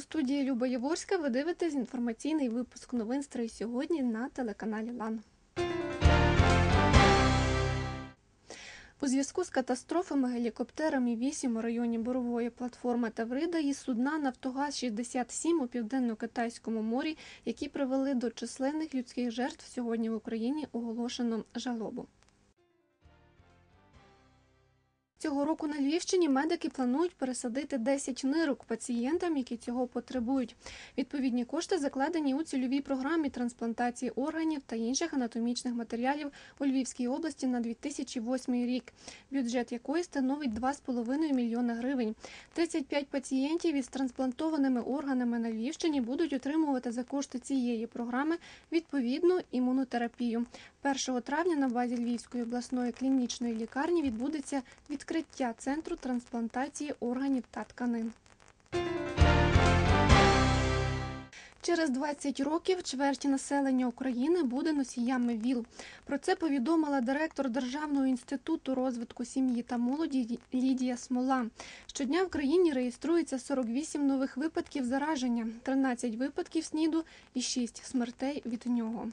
студії Люба Яворська. Ви дивитесь інформаційний випуск новин «Стрий сьогодні на телеканалі Лан. У зв'язку з катастрофами гелікоптерами 8 у районі Борової платформи Таврида і судна Нафтогаз-67 у південно-китайському морі, які привели до численних людських жертв сьогодні в Україні, оголошено жалобу. Цього року на Львівщині медики планують пересадити 10 нирок пацієнтам, які цього потребують. Відповідні кошти закладені у цільовій програмі трансплантації органів та інших анатомічних матеріалів у Львівській області на 2008 рік, бюджет якої становить 2,5 мільйона гривень. 35 пацієнтів із трансплантованими органами на Львівщині будуть отримувати за кошти цієї програми відповідну імунотерапію. 1 травня на базі Львівської обласної клінічної лікарні відбудеться відкриття центру трансплантації органів та тканин. Через 20 років чверті населення України буде носіями ВІЛ. Про це повідомила директор Державного інституту розвитку сім'ї та молоді Лідія Смола. Щодня в країні реєструється 48 нових випадків зараження, 13 випадків СНІДу і 6 смертей від нього.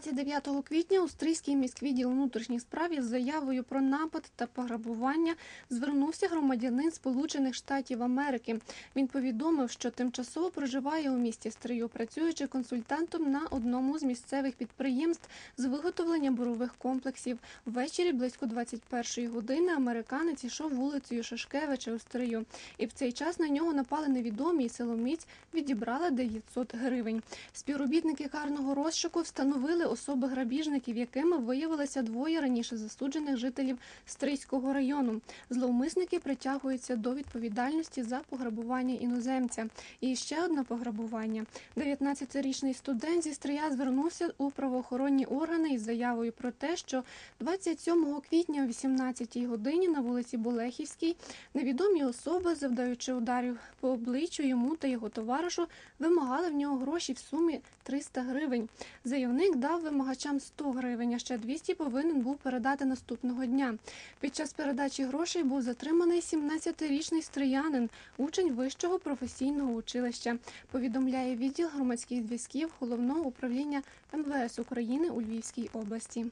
29 квітня Устрийський міськвідділ внутрішніх справ із заявою про напад та пограбування звернувся громадянин Сполучених Штатів Америки. Він повідомив, що тимчасово проживає у місті Стрию, працюючи консультантом на одному з місцевих підприємств з виготовлення бурових комплексів. Ввечері близько 21 години американець йшов вулицею Шашкевича у Стрию, і в цей час на нього напали невідомі і силоміць відібрали 900 гривень. Співробітники карного розшуку встановили особи грабіжників, якими виявилися двоє раніше засуджених жителів Стрийського району. Зловмисники притягуються до відповідальності за пограбування іноземця. І ще одне пограбування. 19-річний студент зі Стрия звернувся у правоохоронні органи із заявою про те, що 27 квітня о 18 годині на вулиці Болехівській невідомі особи, завдаючи ударів по обличчю йому та його товаришу, вимагали в нього гроші в сумі 300 гривень. Заявник дав вимагачам 100 гривень, а ще 200 повинен був передати наступного дня. Під час передачі грошей був затриманий 17-річний стриянин, учень вищого професійного училища. Повідомляє відділ громадських зв'язків головного управління МВС України у Львівській області.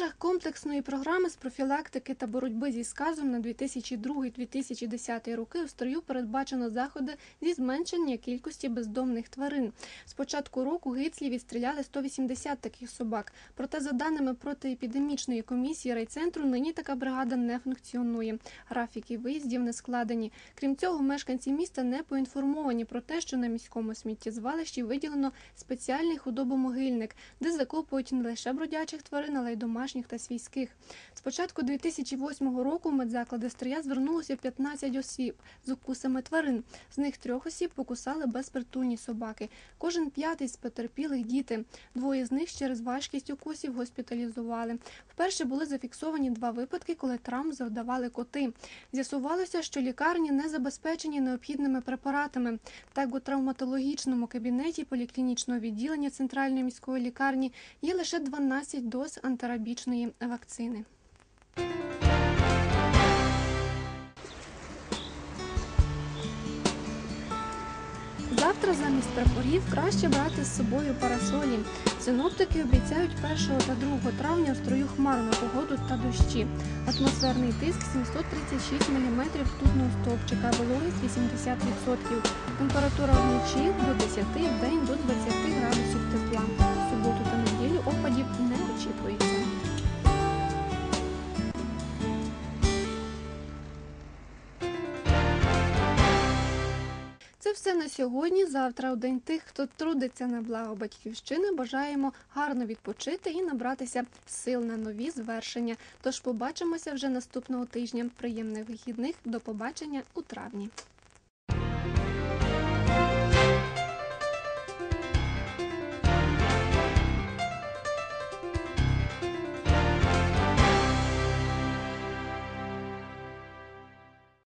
Межах комплексної програми з профілактики та боротьби зі сказом на 2002-2010 роки у строю передбачено заходи зі зменшення кількості бездомних тварин. З початку року гицлі відстріляли 180 таких собак. Проте, за даними протиепідемічної комісії райцентру, нині така бригада не функціонує. Графіки виїздів не складені. Крім цього, мешканці міста не поінформовані про те, що на міському сміттєзвалищі виділено спеціальний худобомогильник, де закопують не лише бродячих тварин, але й домашніх та свійських. З початку 2008 року в медзаклади Стрия звернулося 15 осіб з укусами тварин. З них трьох осіб покусали безпритульні собаки. Кожен п'ятий з потерпілих діти. Двоє з них через важкість укусів госпіталізували. Вперше були зафіксовані два випадки, коли травм завдавали коти. З'ясувалося, що лікарні не забезпечені необхідними препаратами. Так у травматологічному кабінеті поліклінічного відділення центральної міської лікарні є лише 12 доз антирабічної вакцини. Завтра замість прапорів краще брати з собою парасолі. Синоптики обіцяють 1 та 2 травня в строю хмарну погоду та дощі. Атмосферний тиск 736 мм ртутного стовпчика, вологість 80%. Температура вночі до 10, в день до 20 градусів тепла. Це все на сьогодні. Завтра у день тих, хто трудиться на благо батьківщини. Бажаємо гарно відпочити і набратися сил на нові звершення. Тож побачимося вже наступного тижня. Приємних вихідних. До побачення у травні.